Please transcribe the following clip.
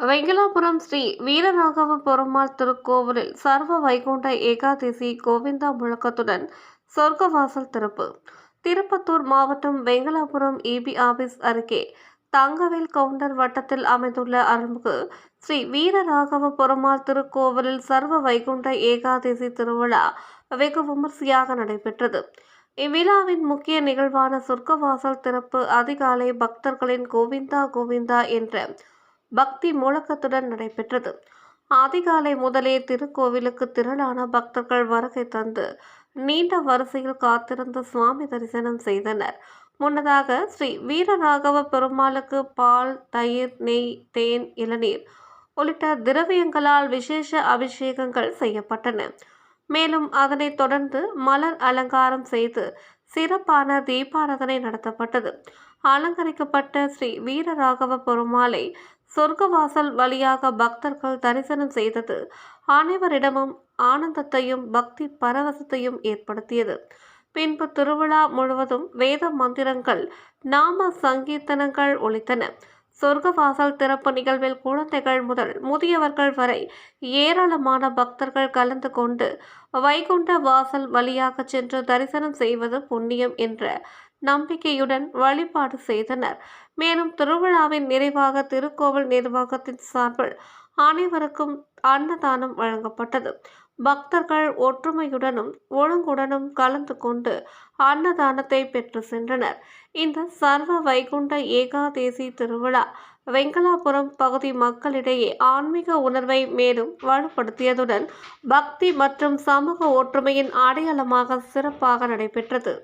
வெங்கலாபுரம் ஸ்ரீ வீரராகவ பெருமாள் திருக்கோவிலில் சர்வ வைகுண்ட ஏகாதசி கோவிந்தா முழக்கத்துடன் சொர்க்கவாசல் திறப்பு. திருப்பத்தூர் மாவட்டம் வெங்கலாபுரம் இபி ஆபீஸ் அருகே தங்கவேல் கவுண்டர் வட்டத்தில் அமைந்துள்ள அருள்மிகு ஸ்ரீ வீரராகவ பெருமாள் திருக்கோவிலில் சர்வ வைகுண்ட ஏகாதசி திருவிழா வெகு விமர்சையாக நடைபெற்றது. இவ்விழாவின் முக்கிய நிகழ்வான சொர்க்கவாசல் திறப்பு அதிகாலை பக்தர்களின் கோவிந்தா கோவிந்தா என்ற பக்தி முழக்கத்துடன் நடைபெற்றது. அதிகாலை முதலே திருக்கோவிலுக்கு திரளான பக்தர்கள் வருகை தந்து நீண்ட வரிசையில் காத்திருந்து சுவாமி தரிசனம் செய்தனர். முன்னதாக ஸ்ரீ வீரராகவ பெருமாளுக்கு பால் தயிர் நெய் தேன் இளநீர் உள்ளிட்ட திரவியங்களால் விசேஷ அபிஷேகங்கள் செய்யப்பட்டன. மேலும் அதனைத் தொடர்ந்து மலர் அலங்காரம் செய்து சிறப்பான தீபாராதனை நடத்தப்பட்டது. அலங்கரிக்கப்பட்ட ஸ்ரீ வீரராகவ பெருமாளை சொர்க்கவாசல் வழியாக பக்தர்கள் தரிசனம் செய்தது அனைவரிடமும் ஆனந்தத்தையும் பக்தி பரவசத்தையும் ஏற்படுத்தியது. பின்பு திருவிழா முழுவதும் வேத மந்திரங்கள் நாம சங்கீர்த்தனங்கள் ஒழித்தன சொர்க்க சொர்க்கவாசல் திறப்பு நிகழ்வில் குழந்தைகள் முதல் முதியவர்கள் வரை ஏராளமான பக்தர்கள் கலந்து கொண்டு வைகுண்ட வாசல் வழியாக சென்று தரிசனம் செய்வது புண்ணியம் என்ற நம்பிக்கையுடன் வழிபாடு செய்தனர். மேலும் திருவிழாவின் நிறைவாக திருக்கோவில் நிர்வாகத்தின் சார்பில் அனைவருக்கும் அன்னதானம் வழங்கப்பட்டது. பக்தர்கள் ஒற்றுமையுடனும் ஒழுங்குடனும் கலந்து கொண்டு அன்னதானத்தை பெற்று சென்றனர். இந்த சர்வ வைகுண்ட ஏகாதேசி திருவிழா வெங்கலாபுரம் பகுதி மக்களிடையே ஆன்மீக உணர்வை மேலும் வலுப்படுத்தியதுடன் பக்தி மற்றும் சமூக ஒற்றுமையின் அடையாளமாக சிறப்பாக நடைபெற்றது.